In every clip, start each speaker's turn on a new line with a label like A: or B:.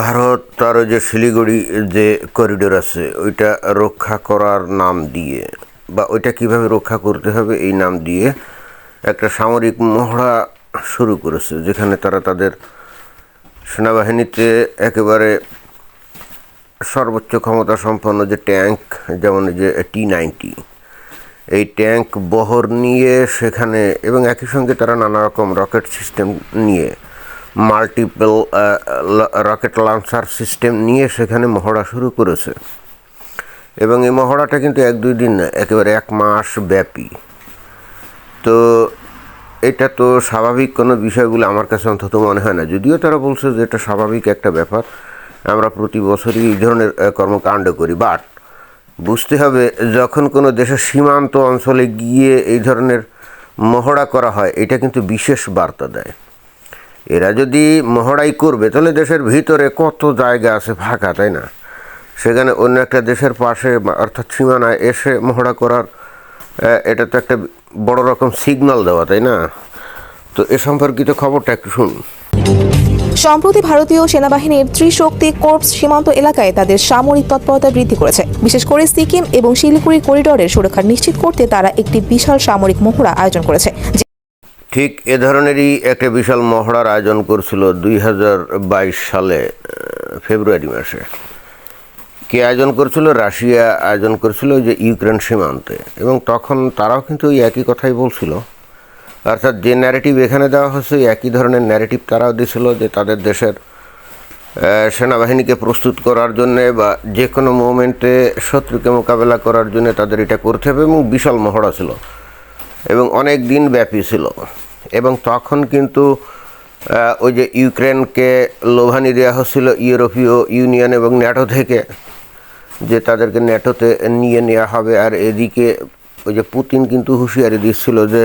A: ভারত তার যে শিলিগুড়ি যে করিডোর আছে, ওইটা রক্ষা করার নাম দিয়ে, বা ওইটা কীভাবে রক্ষা করতে হবে এই নাম দিয়ে একটা সামরিক মহড়া শুরু করেছে, যেখানে তারা তাদের সেনাবাহিনীতে একেবারে সর্বোচ্চ ক্ষমতা সম্পন্ন যে ট্যাঙ্ক, যেমন যে টি নাইনটি এই ট্যাঙ্ক বহর নিয়ে সেখানে, এবং একই সঙ্গে তারা নানা রকম রকেট সিস্টেম নিয়ে মাল্টিপল রকেট লঞ্চার সিস্টেম নিয়ে সেখানে মহড়া শুরু করেছে। এবং এই মহড়াটা কিন্তু এক দুই দিন না একেবারে এক মাস ব্যাপী। তো এটা তো স্বাভাবিক কোনো বিষয়গুলো আমার কাছে অন্তত মনে হয় না। যদিও তারা বলছে যে এটা স্বাভাবিক একটা ব্যাপার, আমরা প্রতি বছরই এই ধরনের কর্মকাণ্ড করি। বাট বুঝতে হবে, যখন কোনো দেশের সীমান্ত অঞ্চলে গিয়ে এই ধরনের মহড়া করা হয়, এটা কিন্তু বিশেষ বার্তা দেয়। এরা যদি মহড়াই করবে, তাহলে দেশের ভিতরে কত জায়গা আছে ফাঁকা, তাই না? সেখানে অন্য একটা দেশের পাশে অর্থাৎ সীমানায় এসে মহড়া করার এটা তো একটা বড় রকম সিগন্যাল দেওয়া, তাই না? তো এ সম্পর্কিত খবরটা একটু শুনুন।
B: সম্প্রতি ভারতীয় সেনাবাহিনীর ত্রিশক্তি কোর্পস সীমান্ত এলাকায় তাদের সামরিক তৎপরতা বৃদ্ধি করেছে। বিশেষ করে সিকিম এবং শিলিগুড়ি করিডোরের সুরক্ষা নিশ্চিত করতে তারা একটি বিশাল সামরিক মহড়া আয়োজন করেছে।
A: ঠিক এ ধরনেরই একটা বিশাল মহড়ার আয়োজন করছিল দুই হাজার বাইশ সালে ফেব্রুয়ারি মাসে। কে আয়োজন করছিল? রাশিয়া আয়োজন করছিল যে ইউক্রেন সীমান্তে। এবং তখন তারাও কিন্তু ওই একই কথাই বলছিল। অর্থাৎ যে ন্যারেটিভ এখানে দেওয়া হচ্ছে একই ধরনের ন্যারেটিভ তারাও দিছিল যে তাদের দেশের সেনাবাহিনীকে প্রস্তুত করার জন্যে বা যে কোনো মুভমেন্টে শত্রুকে মোকাবেলা করার জন্য তাদের এটা করতে হবে এবং বিশাল মহড়া ছিল। এবং অনেক দিন ব্যাপী ছিল। এবং তখন কিন্তু ওই যে ইউক্রেনকে লোভানি দেওয়া হচ্ছিল ইউরোপীয় ইউনিয়ন এবং ন্যাটো থেকে, যে তাদেরকে ন্যাটোতে নিয়ে নেওয়া হবে। আর এদিকে ওই যে পুতিন কিন্তু হুঁশিয়ারি দিচ্ছিল যে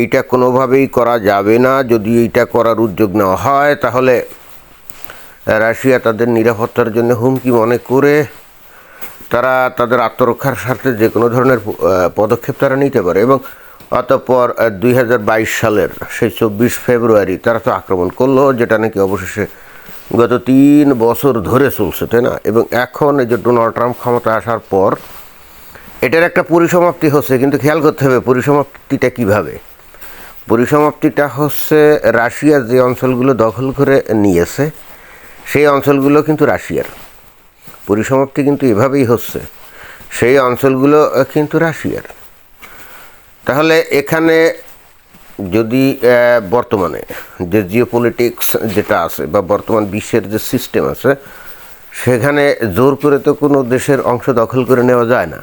A: এইটা কোনোভাবেই করা যাবে না। যদি এইটা করার উদ্যোগ নেওয়া হয়, তাহলে রাশিয়া তাদের নিরাপত্তার জন্য হুমকি মনে করে তারা তাদের আত্মরক্ষার স্বার্থে যে কোনো ধরনের পদক্ষেপ তারা নিতে পারে। এবং অতঃপর দুই হাজার বাইশ সালের সেই চব্বিশ ফেব্রুয়ারি তারা তো আক্রমণ করল, যেটা নাকি অবশেষে গত তিন বছর ধরে চলছে, তাই না? এবং এখন এই যে ডোনাল্ড ট্রাম্প ক্ষমতা আসার পর, এটার একটা পরিসমাপ্তি হচ্ছে, কিন্তু খেয়াল করতে হবে পরিসমাপ্তিটা কীভাবে? পরিসমাপ্তিটা হচ্ছে রাশিয়া যে অঞ্চলগুলো দখল করে নিয়েছে, সেই অঞ্চলগুলো কিন্তু রাশিয়ার। পরিসমাপ্তি কিন্তু এভাবেই হচ্ছে, সেই অঞ্চলগুলো কিন্তু রাশিয়ার। তাহলে এখানে যদি বর্তমানে যে জিও পলিটিক্স যেটা আছে বা বর্তমান বিশ্বের যে সিস্টেম আছে, সেখানে জোর করে তো কোনো দেশের অংশ দখল করে নেওয়া যায় না।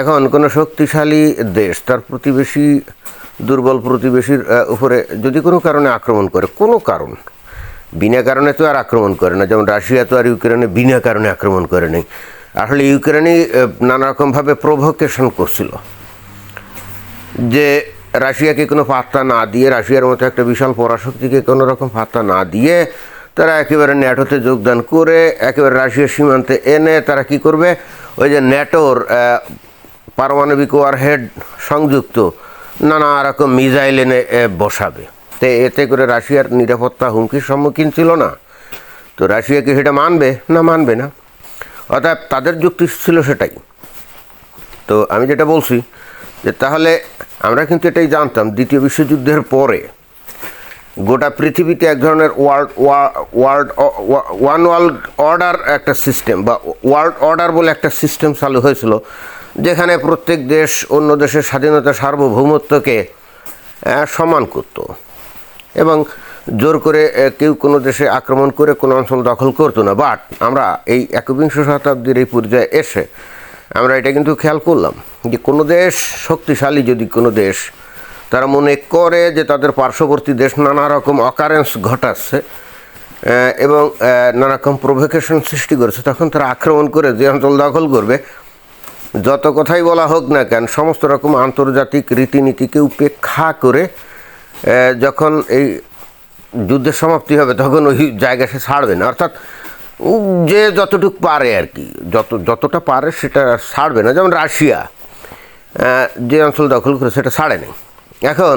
A: এখন কোনো শক্তিশালী দেশ, তার প্রতিবেশী, দুর্বল প্রতিবেশীর উপরে যদি কোনো কারণে আক্রমণ করে, কোনো কারণ, বিনা কারণে তো আর আক্রমণ করে না। যেমন রাশিয়া তো আর ইউক্রেনে বিনা কারণে আক্রমণ করে নেই। আসলে ইউক্রেনই নানা রকমভাবে প্রভোকেশন করছিল। যে রাশিয়াকে কোনো পাত্তা না দিয়ে, রাশিয়ার মতো একটা বিশাল পরাশক্তিকে কোনো রকম পাত্তা না দিয়ে তারা একেবারে ন্যাটোতে যোগদান করে, একেবারে রাশিয়ার সীমান্তে এনে তারা কি করবে? ওই যে ন্যাটোর পারমাণবিক ওয়ারহেড সংযুক্ত নানা রকম মিজাইল এনে বসাবে। তো এতে করে রাশিয়ার নিরাপত্তা হুমকির সম্মুখীন ছিল না। তো রাশিয়া কি সেটা মানবে? না মানবে না। অর্থাৎ তাদের যুক্তি ছিল সেটাই। তো আমি যেটা বলছি যে তাহলে আমরা কিন্তু এটাই জানতাম দ্বিতীয় বিশ্বযুদ্ধের পরে গোটা পৃথিবীতে এক ধরনের world world one world order একটা সিস্টেম বা ওয়ার্ল্ড অর্ডার বলে একটা সিস্টেম চালু হয়েছিল যেখানে প্রত্যেক দেশ অন্য দেশের স্বাধীনতা সার্বভৌমত্বকে আহ, সম্মান করত এবং জোর করে কেউ কোনো দেশে আক্রমণ করে কোনো অঞ্চল দখল করতো না। বাট আমরা এই একবিংশ শতাব্দীর এই পর্যায়ে এসে আমরা এটা কিন্তু খেয়াল করলাম যে কোনো দেশ শক্তিশালী যদি কোনো দেশ, তারা মনে করে যে তাদের পার্শ্ববর্তী দেশ নানা রকম অকারেন্স ঘটাচ্ছে এবং নানা রকম প্রভোকেশন সৃষ্টি করেছে, তখন তারা আক্রমণ করে যে অঞ্চল দখল করবে। যত কথাই বলা হোক না কেন, সমস্ত রকম আন্তর্জাতিক রীতিনীতিকে উপেক্ষা করে যখন এই যুদ্ধের সমাপ্তি হবে, তখন ওই জায়গা সে ছাড়বে না। অর্থাৎ যে যতটুক পারে আর কি। যত, যতটা পারে সেটা ছাড়বে না। যেমন রাশিয়া যে অঞ্চল দখল করে সেটা ছাড়ে নেই। এখন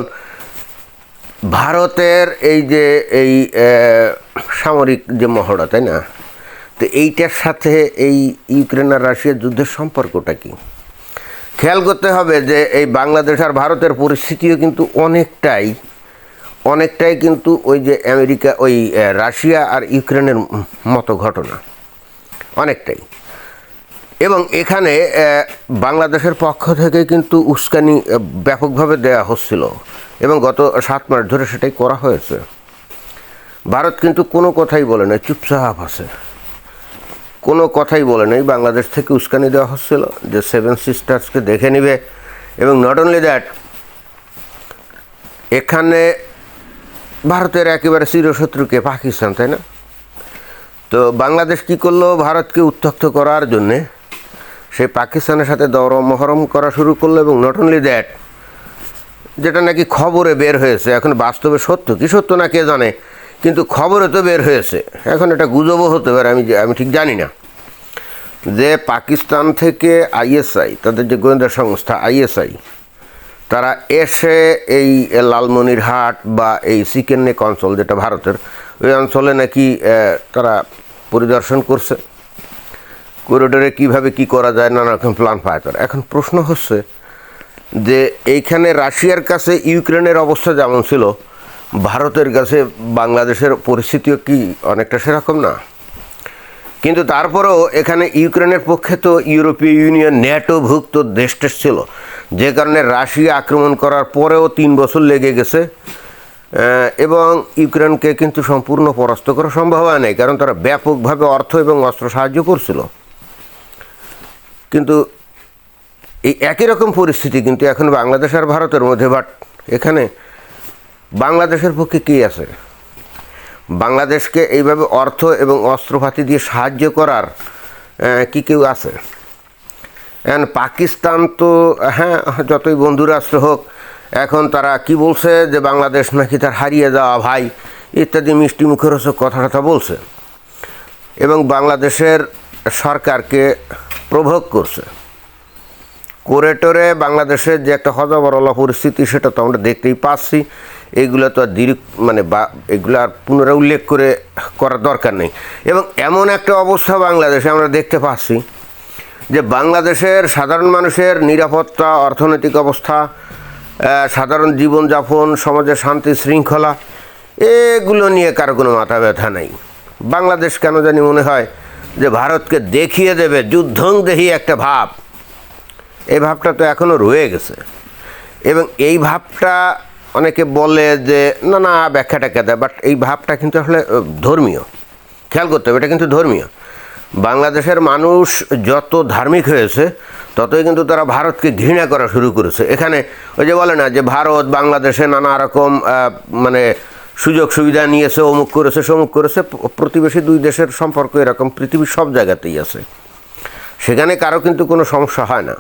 A: ভারতের এই যে, এই সামরিক যে মহড়া, তাই না? তো এইটার সাথে এই ইউক্রেন আর রাশিয়ার যুদ্ধের সম্পর্কটা কি? খেয়াল করতে হবে যে এই বাংলাদেশ আর ভারতের পরিস্থিতিও কিন্তু অনেকটাই অনেকটাই কিন্তু ওই যে আমেরিকা, ওই রাশিয়া আর ইউক্রেনের মতো ঘটনা। অনেকটাই। এবং এখানে বাংলাদেশের পক্ষ থেকে কিন্তু উস্কানি ব্যাপকভাবে দেওয়া হচ্ছিল। এবং গত সাত মাস ধরে সেটাই করা হয়েছে। ভারত কিন্তু কোনো কথাই বলে না চুপচাপ আছে। কোনো কথাই বলে নেই, বাংলাদেশ থেকে উস্কানি দেওয়া হচ্ছিল যে সেভেন সিস্টার্সকে দেখে নেবে। এবং নট অনলি দ্যাট এখানে ভারতের একেবারে চিরশত্রুকে পাকিস্তান, তাই না? তো বাংলাদেশ কি করল? ভারতকে উত্তক্ত করার জন্যে সে পাকিস্তানের সাথে দরম মহরম করা শুরু করল এবং নট অনলি দ্যাট যেটা নাকি খবরে বের হয়েছে, এখন বাস্তবে সত্য কি সত্য না কে জানে, কিন্তু খবরে তো বের হয়েছে। এখন এটা গুজবও হতে পারে, আমি আমি ঠিক জানি না। যে পাকিস্তান থেকে আইএসআই, তাদের যে গোয়েন্দা সংস্থা আইএসআই তারা এসে এই লালমনিরহাট বা এই চিকেন নেক অঞ্চল যেটা ভারতের, ওই অঞ্চলে নাকি তারা পরিদর্শন করছে। করিডোরে কীভাবে কি করা যায়, নানা রকম প্ল্যান পায় তারা। এখন প্রশ্ন হচ্ছে যে, এইখানে রাশিয়ার কাছে ইউক্রেনের অবস্থা যেমন ছিল, ভারতের কাছে বাংলাদেশের পরিস্থিতিও কি অনেকটা সেরকম না? কিন্তু তারপরেও এখানে ইউক্রেনের পক্ষে তো ইউরোপীয় ইউনিয়ন ন্যাটোভুক্ত দেশটা ছিল। যে কারণে রাশিয়া আক্রমণ করার পরেও তিন বছর লেগে গেছে। এবং ইউক্রেনকে কিন্তু সম্পূর্ণ পরাস্ত করা সম্ভব হয় নাই, কারণ তারা ব্যাপকভাবে অর্থ এবং অস্ত্র সাহায্য করছিল। কিন্তু এই একই রকম পরিস্থিতি কিন্তু এখন বাংলাদেশ আর ভারতের মধ্যে বাট এখানে বাংলাদেশের পক্ষে কী আছে? বাংলাদেশকে এইভাবে অর্থ এবং অস্ত্রপাতি দিয়ে সাহায্য করার কি কেউ আছে? এখন পাকিস্তান তো হ্যাঁ যতই বন্ধু রাষ্ট্র হোক, এখন তারা কি বলছে যে বাংলাদেশ নাকি তার হারিয়ে যাওয়া ভাই, ইত্যাদি মিষ্টি মুখের হচ্ছে কথা টথা বলছে। এবং বাংলাদেশের সরকারকে প্রভোগ করছে। কোরেটরে বাংলাদেশের যে একটা হজবরলা পরিস্থিতি, সেটা তো আমরা দেখতেই পাচ্ছি। এগুলো তো আর দীর্ঘ মানে বা, এগুলো আর পুনরায় উল্লেখ করে করার দরকার নেই। এবং এমন একটা অবস্থা বাংলাদেশে আমরা দেখতে পাচ্ছি যে বাংলাদেশের সাধারণ মানুষের নিরাপত্তা, অর্থনৈতিক অবস্থা সাধারণ জীবনযাপন, সমাজের শান্তি শৃঙ্খলা, এগুলো নিয়ে কারও কোনো মাথা ব্যথা নেই। বাংলাদেশ কেন জানি মনে হয় যে ভারতকে দেখিয়ে দেবে, যুদ্ধং দেহি একটা ভাব। এই ভাবটা তো এখনও রয়ে গেছে। এবং এই ভাবটা অনেকে বলে যে, না না, ব্যাখ্যা ট্যাখ্যা দেয়। বাট এই ভাবটা কিন্তু আসলে ধর্মীয়। খেয়াল করতে হবে, এটা কিন্তু ধর্মীয়। বাংলাদেশের মানুষ যত ধার্মিক হয়েছে, ততই কিন্তু তারা ভারতকে ঘৃণা করা শুরু করেছে। এখানে ওই যে বলে না যে, ভারত বাংলাদেশে নানা রকম মানে সুযোগ সুবিধা নিয়েছে, অমুক করেছে, সমুক করেছে। প্রতিবেশী দুই দেশের সম্পর্ক এরকম, পৃথিবীর সব জায়গাতেই আছে। সেখানে কারও কিন্তু কোনো সমস্যা হয় না।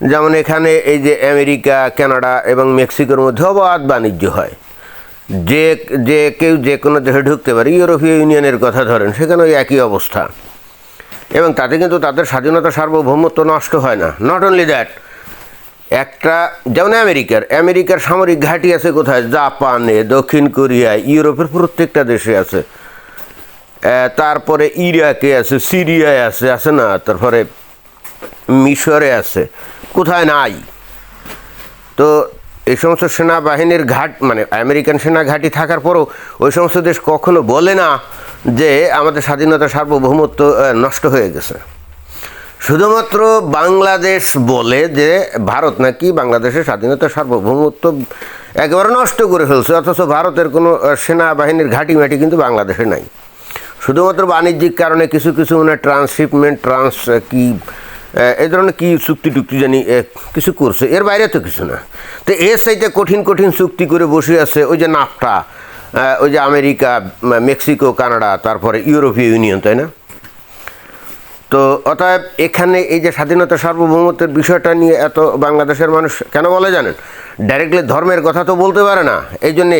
A: যেমন এখানে এই যে আমেরিকা, কানাডা এবং মেক্সিকোর মধ্যে অবাধ বাণিজ্য হয়। যে যে কেউ যে কোনো দেশে ঢুকতে পারে, ইউরোপীয় ইউনিয়নের কথা ধরেন, সেখানে ওই একই অবস্থা। এবং তাতে কিন্তু তাদের স্বাধীনতা সার্বভৌমত্ব নষ্ট হয় না। নট অনলি দ্যাট একটা, যেমন আমেরিকার আমেরিকার সামরিক ঘাঁটি আছে কোথায়? জাপানে দক্ষিণ কোরিয়ায় ইউরোপের প্রত্যেকটা দেশে আছে। তারপরে ইরাকে আছে, সিরিয়ায় আছে আছে না? তারপরে মিশরে আছে। কোথায় নাই। তো এই সমস্ত সেনাবাহিনীর ঘাট মানে আমেরিকান সেনা ঘাঁটি থাকার পরও ওই সমস্ত দেশ কখনো বলে না যে আমাদের স্বাধীনতা সার্বভৌমত্ব নষ্ট হয়ে গেছে। শুধুমাত্র বাংলাদেশ বলে যে ভারত নাকি বাংলাদেশের স্বাধীনতা সার্বভৌমত্ব একেবারে নষ্ট করে ফেলছে, অথচ ভারতের কোনো সেনাবাহিনীর ঘাঁটি মাটি কিন্তু বাংলাদেশে নাই। শুধুমাত্র বাণিজ্যিক কারণে কিছু কিছু মানে ট্রান্সশিপমেন্ট ট্রান্স কি এই ধরনের কি চুক্তি টুক্তি জানি কিছু করছে। এর বাইরে তো কিছু না। তো এর সাইতে কঠিন কঠিন চুক্তি করে বসে আছে ওই যে নাফটা ওই যে আমেরিকা মেক্সিকো, কানাডা, তারপরে ইউরোপীয় ইউনিয়ন, তাই না? তো অতএব এখানে এই যে স্বাধীনতা সার্বভৌমত্বের বিষয়টা নিয়ে এত বাংলাদেশের মানুষ কেন বলে জানেন? ডাইরেক্টলি ধর্মের কথা তো বলতে পারে না। এই জন্যে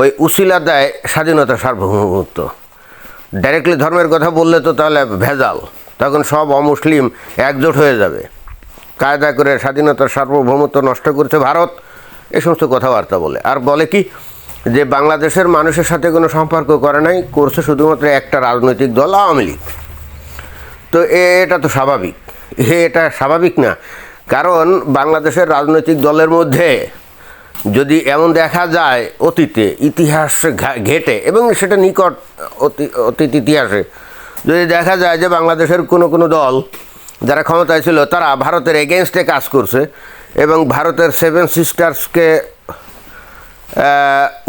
A: ওই উসিলা দেয় স্বাধীনতা সার্বভৌমত্ব। ডাইরেক্টলি ধর্মের কথা বললে তো তাহলে ভেজাল। তখন সব অমুসলিম একজোট হয়ে যাবে। কায়দা করে স্বাধীনতার সার্বভৌমত্ব নষ্ট করছে ভারত, এ সমস্ত কথাবার্তা বলে। আর বলে কি? যে বাংলাদেশের মানুষের সাথে কোনো সম্পর্ক করে নাই, করছে শুধুমাত্র একটা রাজনৈতিক দল, আওয়ামী লীগ। তো এটা তো স্বাভাবিক। হে এটা স্বাভাবিক না। কারণ বাংলাদেশের রাজনৈতিক দলের মধ্যে যদি এমন দেখা যায় অতীতে, ইতিহাস ঘেটে, এবং সেটা নিকট অতি- অতীত ইতিহাসে যদি দেখা যায় যে বাংলাদেশের কোনো কোনো দল যারা ক্ষমতায় ছিল, তারা ভারতের এগেনস্টে কাজ করছে এবং ভারতের সেভেন সিস্টার্সকে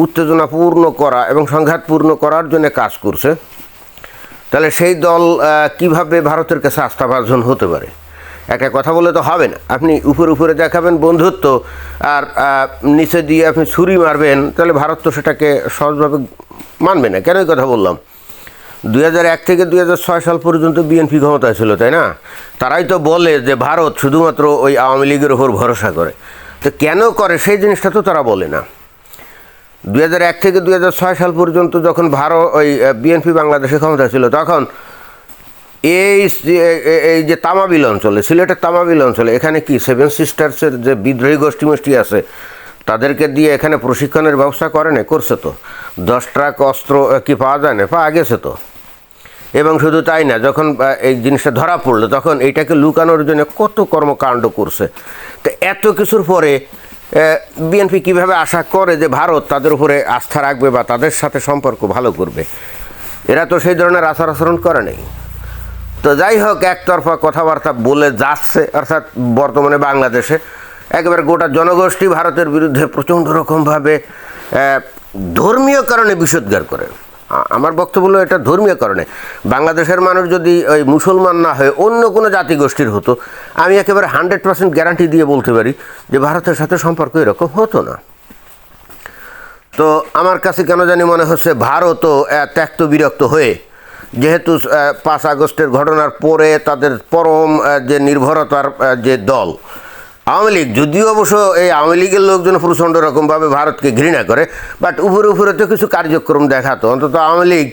A: উত্তেজনাপূর্ণ করা এবং সংঘাতপূর্ণ করার জন্য কাজ করছে। তাহলে সেই দল কীভাবে ভারতের কাছে আস্থাভাজন হতে পারে? একটা কথা বলে তো হবে না। আপনি উপরে উপরে দেখাবেন বন্ধুত্ব আর নিচে দিয়ে আপনি ছুরি মারবেন, তাহলে ভারত তো সেটাকে সহজভাবে মানবে না। কেন কথা বললাম? এক থেকে দুই হাজার ছয় সাল পর্যন্ত বিএনপি ক্ষমতায় ছিল, তাই না? তারাই তো বলে যে ভারত শুধুমাত্র ওই আওয়ামী লীগের ওপর ভরসা করে। তো কেন করে সেই জিনিসটা তো তারা বলে না। দুই থেকে দুই হাজার ছয় সাল পর্যন্ত যখন ভারত ওই বিএনপি বাংলাদেশে ক্ষমতা ছিল, তখন এই এই যে তামাবিল অঞ্চলে, সিলেটের তামাবিল অঞ্চলে, এখানে কি সেভেন সিস্টার্সের যে বিদ্রোহী গোষ্ঠী মোষ্ঠী আছে, তাদেরকে দিয়ে এখানে প্রশিক্ষণের ব্যবস্থা করে না, করছে তো। দশ ট্রাক, অস্ত্র কি পাওয়া যায় না, পাওয়া গেছে তো। এবং শুধু তাই না, যখন এই জিনিসটা ধরা পড়ল, তখন এইটাকে লুকানোর জন্য কত কর্মকাণ্ড করছে। তো এত কিছুর পরে বিএনপি কীভাবে আশা করে যে ভারত তাদের উপরে আস্থা রাখবে বা তাদের সাথে সম্পর্ক ভালো করবে? এরা তো সেই ধরনের আচার আচরণ করে নেই। তো যাই হোক, একতরফা কথাবার্তা বলে যাচ্ছে, অর্থাৎ বর্তমানে বাংলাদেশে একেবারে গোটা জনগোষ্ঠী ভারতের বিরুদ্ধে প্রচণ্ড রকমভাবে ধর্মীয় কারণে বিষোদ্গার করে। আমার বক্তব্য হলো এটা ধর্মীয় কারণে। বাংলাদেশের মানুষ যদি ওই মুসলমান না হয়ে অন্য কোনো জাতিগোষ্ঠীর হতো, আমি একেবারে হান্ড্রেড পার্সেন্ট গ্যারান্টি দিয়ে বলতে পারি যে ভারতের সাথে সম্পর্ক এরকম হতো না। তো আমার কাছে কেন জানি মনে হচ্ছে ভারতও ত্যক্ত বিরক্ত হয়ে, যেহেতু পাঁচ আগস্টের ঘটনার পরে তাদের পরম যে নির্ভরতার যে দল আওয়ামী লীগ, যদিও অবশ্য এই আওয়ামী লীগের লোকজন প্রচণ্ড রকমভাবে ভারতকে ঘৃণা করে বাট উপরে উপরে তো কিছু কার্যক্রম দেখাতো। অন্তত আওয়ামী লীগ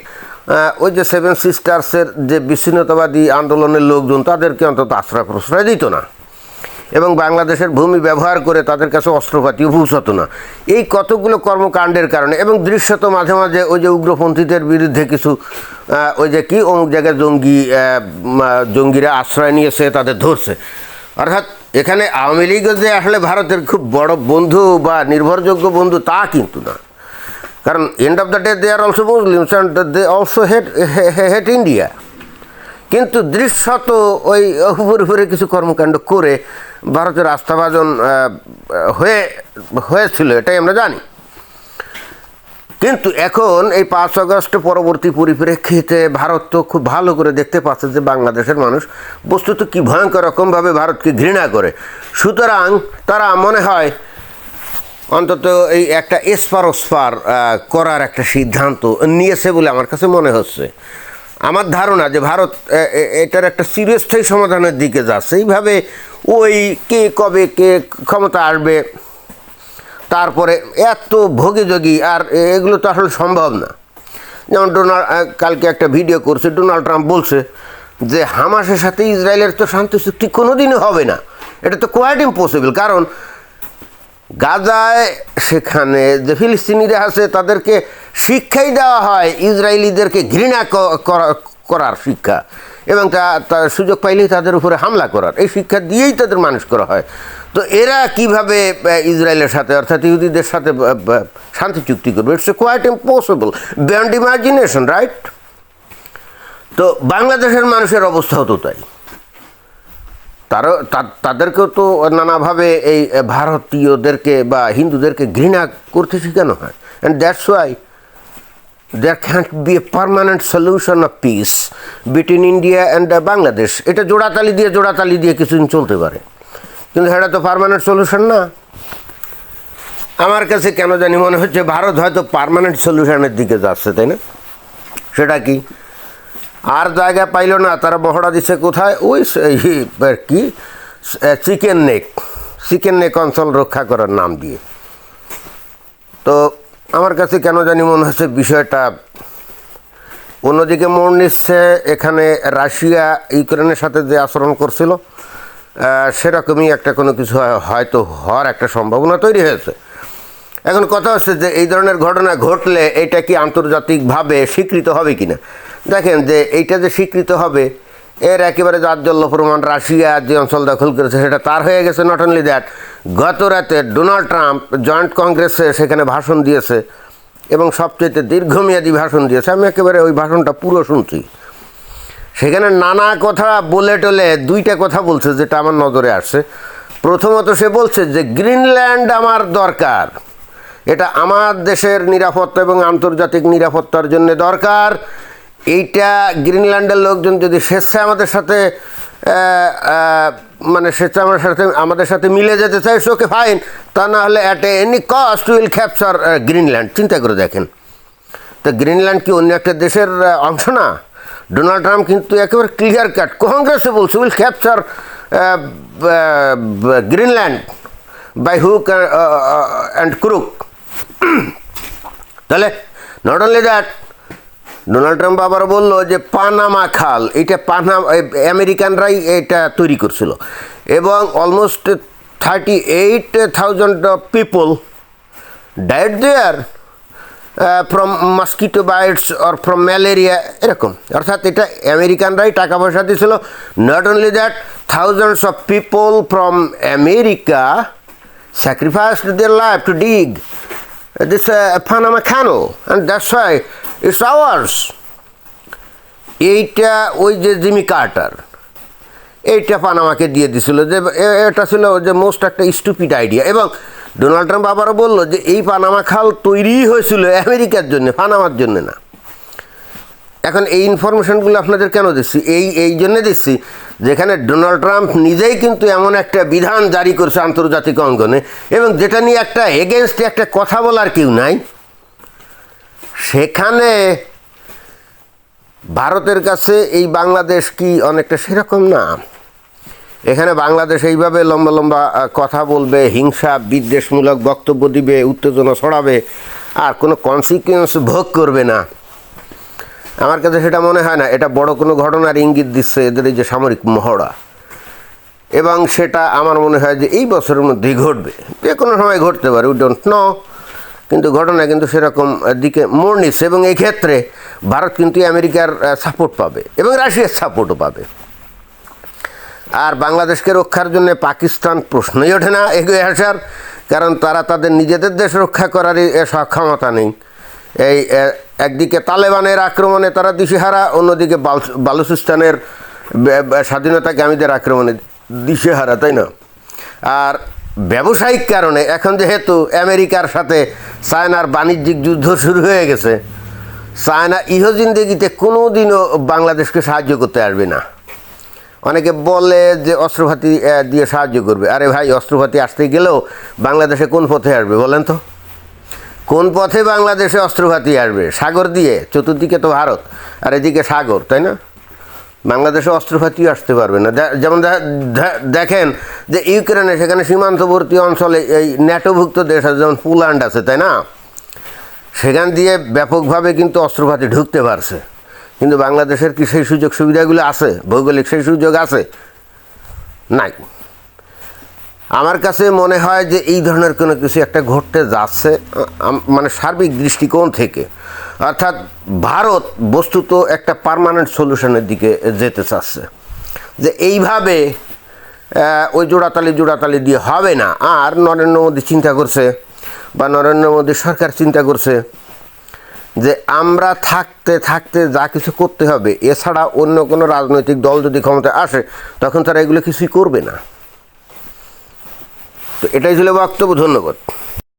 A: ওই যে সেভেন সিস্টার্সের যে বিচ্ছিন্নতাবাদী আন্দোলনের লোকজন, তাদেরকে অন্তত আশ্রয় প্রশ্রয় দিত না। এবং বাংলাদেশের ভূমি ব্যবহার করে তাদের কাছে অস্ত্রপাতিও পৌঁছাতো না। এই কতগুলো কর্মকাণ্ডের কারণে, এবং দৃশ্যত মাঝে মাঝে ওই যে উগ্রপন্থীদের বিরুদ্ধে কিছু ওই যে কি অমুক জায়গায় জঙ্গি জঙ্গিরা আশ্রয় নিয়েছে, তাদের ধরছে। অর্থাৎ এখানে আওয়ামী লীগ যে আসলে ভারতের খুব বড় বন্ধু বা নির্ভরযোগ্য বন্ধু তা কিন্তু না। কারণ end of the day they are also Muslims and they also hate hate India কিন্তু দৃশ্যত ওই উপরে উপরে কিছু কর্মকাণ্ড করে ভারতের আস্থাভাজন হয়ে, হয়েছিল, এটাই আমরা জানি। কিন্তু এখন এই পাঁচ আগস্ট পরবর্তী পরিপ্রেক্ষিতে ভারত তো খুব ভালো করে দেখতে পাচ্ছে যে বাংলাদেশের মানুষ বস্তুত কি ভয়ঙ্কর রকমভাবে ভারতকে ঘৃণা করে। সুতরাং তারা মনে হয় অন্তত এই একটা এসপার ওসপার করার একটা সিদ্ধান্ত নিয়েছে বলে আমার কাছে মনে হচ্ছে। আমার ধারণা যে ভারত এটার একটা চিরস্থায়ী সমাধানের দিকে যাচ্ছে। এইভাবে ওই কে কবে কে ক্ষমতা আসবে তারপরে এত ভোগীযোগী, আর এগুলো তো আসলে সম্ভব না। যেমন ডোনাল্ড কালকে একটা ভিডিও করছে, ডোনাল্ড ট্রাম্প বলছে যে, হামাসের সাথে ইসরায়েলের তো শান্তি চুক্তি কোনোদিনই হবে না। এটা তো কোয়াইট ইম্পসিবল কারণ গাজায় সেখানে যে ফিলিস্তিনিরা আছে, তাদেরকে শিক্ষাই দেওয়া হয়, ইসরায়েলিদেরকে ঘৃণা করার শিক্ষা। এবং তা সুযোগ পাইলেই তাদের উপরে হামলা করার। এই শিক্ষা দিয়েই তাদের মানুষ করা হয়। তো এরা কীভাবে ইসরায়েলের সাথে অর্থাৎ ইহুদিদের সাথে শান্তি চুক্তি করবে? It's quite impossible beyond imagination right তো বাংলাদেশের মানুষের অবস্থাও তো তাই। তারা তাদেরকেও তো নানাভাবে এই ভারতীয়দেরকে বা হিন্দুদেরকে ঘৃণা করতে শেখানো হয়? And that's why there can't be a permanent solution of peace between India and Bangladesh এটা জোড়াতালি দিয়ে জোড়াতালি দিয়ে কিছুদিন চলতে পারে। কিন্তু সেটা তো পারমানেন্ট সলিউশন না। আমার কাছে কেন জানি মনে হচ্ছে ভারত হয়তো পারমানেন্ট সলিউশনের দিকে যাচ্ছে, তাই না? সেটা কি? আর জায়গা পাইল না, তারা মহড়া দিচ্ছে কোথায়? ওই কি? Chicken neck. চিকেন নেক অঞ্চল রক্ষা করার নাম দিয়ে। তো আমার কাছে কেন জানি মনে হচ্ছে বিষয়টা, অন্যদিকে মোড় নিচ্ছে এখানে রাশিয়া, ইউক্রেনের সাথে যে আচরণ করছিল সেরকমই একটা কোনো কিছু হয়তো হওয়ার একটা সম্ভাবনা তৈরি হয়েছে। এখন কথা হচ্ছে যে এই ধরনের ঘটনা ঘটলে এটা কি আন্তর্জাতিকভাবে স্বীকৃত হবে কি না দেখেন যে এইটা যে স্বীকৃত হবে, এর একেবারে জাজ্জল্য প্রমাণ রাশিয়া যে অঞ্চল দখল করেছে, সেটা তার হয়ে গেছে। নট অনলি দ্যাট গত রাতে ডোনাল্ড ট্রাম্প জয়েন্ট কংগ্রেসে সেখানে ভাষণ দিয়েছে এবং সবচেয়ে দীর্ঘমেয়াদী ভাষণ দিয়েছে। আমি একেবারে ওই ভাষণটা পুরো শুনছি। সেখানে নানা কথা বলে টলে দুইটা কথা বলছে যেটা আমার নজরে আসছে। প্রথমত সে বলছে যে, গ্রিনল্যান্ড আমার দরকার। এটা আমার দেশের নিরাপত্তা এবং আন্তর্জাতিক নিরাপত্তার জন্য দরকার। এইটা গ্রিনল্যান্ডের লোকজন যদি স্বেচ্ছায় আমাদের সাথে মানে স্বেচ্ছা আমার সাথে, আমাদের সাথে মিলে যেতে চাই ওকে ফাইন তা না হলে at any cost will capture Greenland. চিন্তা করে দেখেন। তো গ্রিনল্যান্ড কি অন্য একটা দেশের অংশ না? ডোনাল্ড ট্রাম্প কিন্তু একেবারে ক্লিয়ার কাট কংগ্রেসে বলছে will capture Greenland by hook and crook তাহলে not only that Donald Trump আবার বলল যে পানামা খাল, এটা পানামা আমেরিকানরাই এটা তৈরি করছিল। এবং almost thirty eight thousand people died there from mosquito bites or from malaria এরকম। অর্থাৎ এটা আমেরিকানরাই টাকা পয়সা দিয়েছিল। Not only that thousands of people from America sacrificed their life to dig this Panama খানো and that's why it's ours এইটা ওই যে জিমি কার্টার, এইটা পানামাকে দিয়ে দিছিল যে এটা ছিল যে মোস্ট একটা স্টুপিড আইডিয়া এবং ডোনাল্ড ট্রাম্প আবারও বলল যে, এই পানামা খাল তৈরি হয়েছিল আমেরিকার জন্য, পানামার জন্য না। এখন এই ইনফরমেশনগুলো আপনাদের কেন দিচ্ছি? এই এই জন্য দিচ্ছি যেখানে ডোনাল্ড ট্রাম্প নিজেই কিন্তু এমন একটা বিধান জারি করছে আন্তর্জাতিক অঙ্গনে এবং যেটা নিয়ে একটা এগেনস্টে একটা কথা বলার কেউ নাই। সেখানে ভারতের কাছে এই বাংলাদেশ কি অনেকটা সেরকম না? এখানে বাংলাদেশ এইভাবে লম্বা লম্বা কথা বলবে, হিংসা, বিদ্বেষমূলক বক্তব্য দিবে, উত্তেজনা ছড়াবে, আর কোনো কনসিকুয়েন্স ভোগ করবে না। আমার কাছে সেটা মনে হয় না, এটা বড় কোনো ঘটনার ইঙ্গিত দিচ্ছে এদের এই যে সামরিক মহড়া। এবং সেটা আমার মনে হয় যে এই বছরের মধ্যেই ঘটবে। যে কোনো সময় ঘটতে পারে উই ডোন্ট নো কিন্তু ঘটনা কিন্তু সেরকম দিকে মোড় নিচ্ছে। এবং এই ক্ষেত্রে ভারত কিন্তু আমেরিকার সাপোর্ট পাবে এবং রাশিয়ার সাপোর্টও পাবে। আর বাংলাদেশকে রক্ষার জন্য পাকিস্তান প্রশ্নই ওঠে না এগিয়ে আসার, কারণ তারা তাদের নিজেদের দেশ রক্ষা করারই এ সক্ষমতা নেই। এই একদিকে তালেবানের আক্রমণে তারা দিশেহারা, অন্যদিকে বালুচিস্তানের স্বাধীনতাকামীদের আক্রমণে দিশেহারা, তাই না? আর ব্যবসায়িক কারণে এখন যেহেতু আমেরিকার সাথে চায়নার বাণিজ্যিক যুদ্ধ শুরু হয়ে গেছে, চায়না ইহজিন্দেগিতে কোনো দিনও বাংলাদেশকে সাহায্য করতে আসবে না। অনেকে বলে যে অস্ত্রপাতি দিয়ে সাহায্য করবে। আরে ভাই অস্ত্রপাতি আসতে গেলেও বাংলাদেশে কোন পথে আসবে বলেন তো? কোন পথে বাংলাদেশে অস্ত্রপাতি আসবে? সাগর দিয়ে, চতুর্দিকে তো ভারত, আর এদিকে সাগর, তাই না? বাংলাদেশে অস্ত্রপাতিও আসতে পারবে না। যেমন দেখেন যে ইউক্রেনে, সেখানে সীমান্তবর্তী অঞ্চলে এই ন্যাটোভুক্ত দেশ আছে, যেমন পোল্যান্ড আছে, তাই না? সেখান দিয়ে ব্যাপকভাবে কিন্তু অস্ত্রপাতি ঢুকতে পারছে। কিন্তু বাংলাদেশের কি সেই সুযোগ সুবিধাগুলো আছে? ভৌগোলিক সেই সুযোগ আছে? নাই। আমার কাছে মনে হয় যে এই ধরনের কোনো কিছু একটা ঘটতে যাচ্ছে মানে সার্বিক দৃষ্টিকোণ থেকে। অর্থাৎ ভারত বস্তুত একটা পার্মানেন্ট সলিউশনের দিকে যেতে চাচ্ছে। যে এইভাবে ওই জোড়াতালি জোড়াতালি দিয়ে হবে না। আর নরেন্দ্র মোদী চিন্তা করছে, বা নরেন্দ্র মোদী সরকার চিন্তা করছে যে আমরা থাকতে থাকতে যা কিছু করতে হবে, এছাড়া অন্য কোনো রাজনৈতিক দল যদি ক্ষমতায় আসে, তখন তারা এগুলো কিছুই করবে না। তো এটাই ছিল বক্তব্য, ধন্যবাদ।